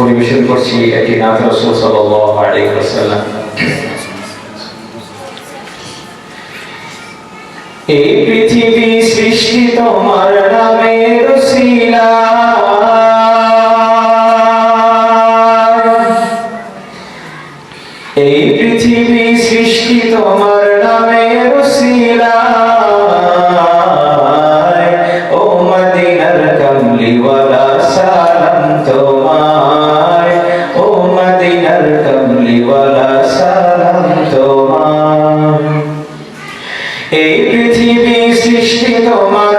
পরিবেশন করছি একটি নাথ রসুল আলাইহি এই পৃথিবী সৃষ্টি তোমার নামের শিলা এই পৃথিবী সৃষ্টি তোমার নামের শিলা কমলিওয়ালা সালাম তোমায় এই পৃথিবী সৃষ্টি তোমার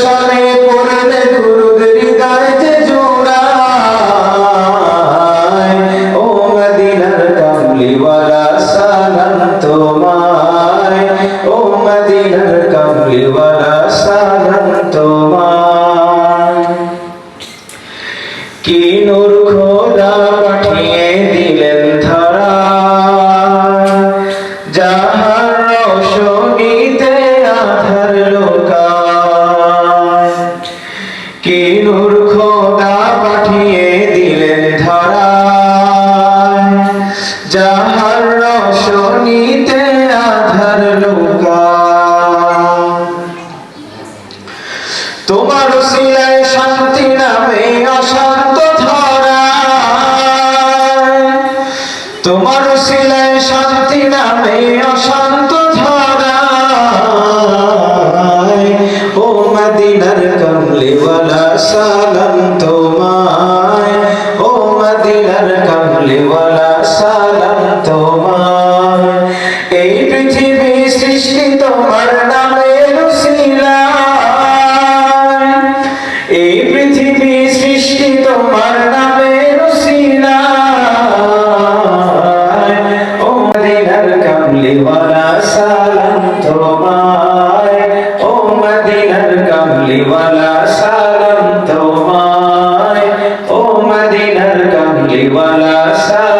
সানে পড়লে দুরুদ হৃদয় যে জোড়া। ও মদিনার কামলিওয়ালা সালাম তোমায়। ও তোমার সিলাই শান্তি নামে অশান্ত ধরা। তোমার সিলাই শান্তি নামে অশান্ত ধরা। ও কমলিওয়ালা এই পৃথিবী সৃষ্টি তোমার সালাম তোমায়